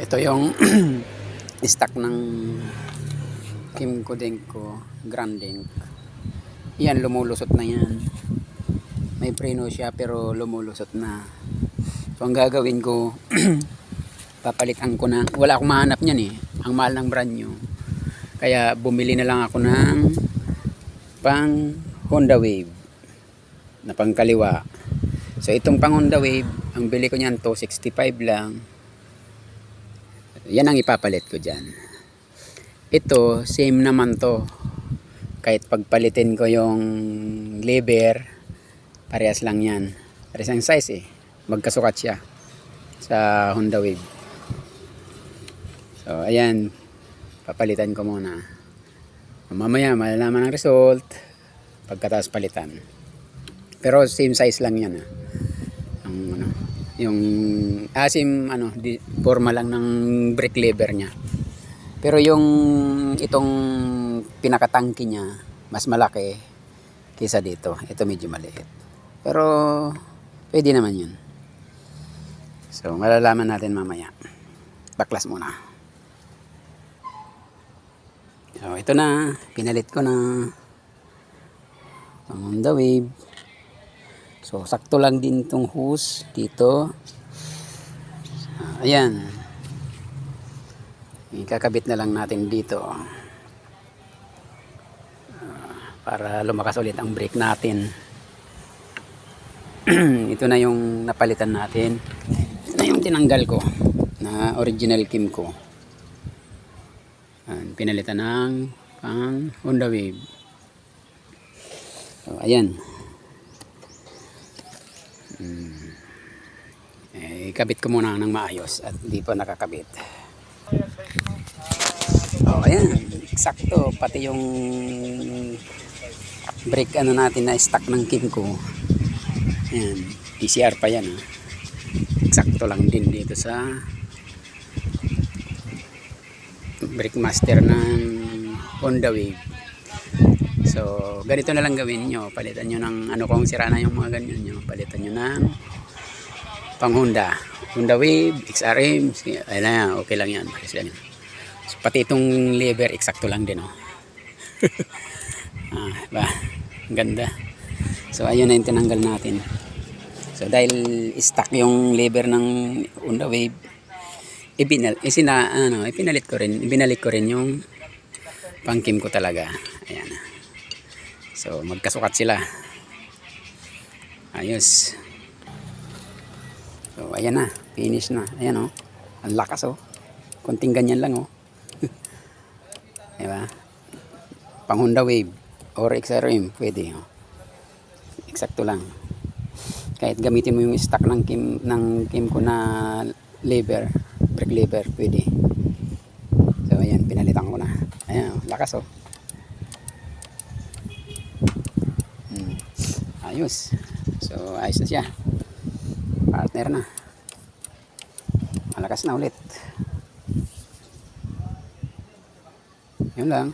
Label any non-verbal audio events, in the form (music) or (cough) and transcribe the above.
Ito yung (clears throat) stock ng Kim Kodenko Granding. Yan, lumulusot na yan. May preno siya pero lumulusot na. So ang gagawin ko, (clears throat) papalitan ko na. Wala akong mahanap niyan eh. Ang mahal ng brand new. Kaya bumili na lang ako ng pang Honda Wave na pangkaliwa. So itong pang Honda Wave, ang bili ko niyan 265 lang. Yan ang ipapalit ko dyan. Ito, same naman to. Kahit pagpalitin ko yung lever, parehas lang yan. Parehas ang size eh. Magkasukat siya sa Honda Wave. So, ayan. Papalitan ko muna. Mamaya, malalaman ang result. Pagkatapos palitan. Pero same size lang yan ah. Ang ano, yung asim ano, di, forma lang ng brake lever niya. Pero yung itong pinakatangki niya, mas malaki kaysa dito. Ito medyo maliit. Pero pwede naman yun. So malalaman natin mamaya. Baklas muna. So ito na, pinalit ko na ang Honda Wave. So, sakto lang din itong hose dito. Ah, Ayan. Ikakabit na lang natin dito. Ah, Para lumakas ulit ang brake natin. (clears throat) Ito na yung napalitan natin. Ito na yung tinanggal ko na original Kim ko. Ayan, pinalitan ng pang Honda Wave. So, ayan. Eh, kabit ko muna ng maayos at hindi pa nakakabit. Oh, ayan. Eksakto. Pati yung brake ano natin na stock ng Kimco. Ayan. PCR pa yan. Ha? Eksakto lang din dito sa brake master ng Honda Wave. So, ganito na lang gawin nyo. Palitan nyo ng ano kung sira na yung mga ganyan nyo. Palitan nyo ng pang Honda. Honda Wave, XRM, ayun na yan, okay lang yan. Lang yan. So, pati itong lever, eksakto lang din, oh. (laughs) ah, ba? Ang ganda. So, ayun na yung tinanggal natin. So, dahil stuck yung lever ng Honda Wave, ibinal, isina, ano, ipinalit ko rin, ibinalik ko rin yung pangkim ko talaga. So, magkasukat sila. Ayos. So, ayan na. Finish na. Ayan, oh. Ang lakas, oh. Konting ganyan lang, oh. (laughs) diba? Pang Honda Wave or XRM, pwede, oh. Eksakto lang. Kahit gamitin mo yung stock ng Kim, ng Kim ko na lever, brake lever, pwede. So, ayan. Pinalitan ko na. Ayan, oh. Lakas, oh. Ayos. So, ayos na siya. Partner na. Malakas na ulit. Yun lang.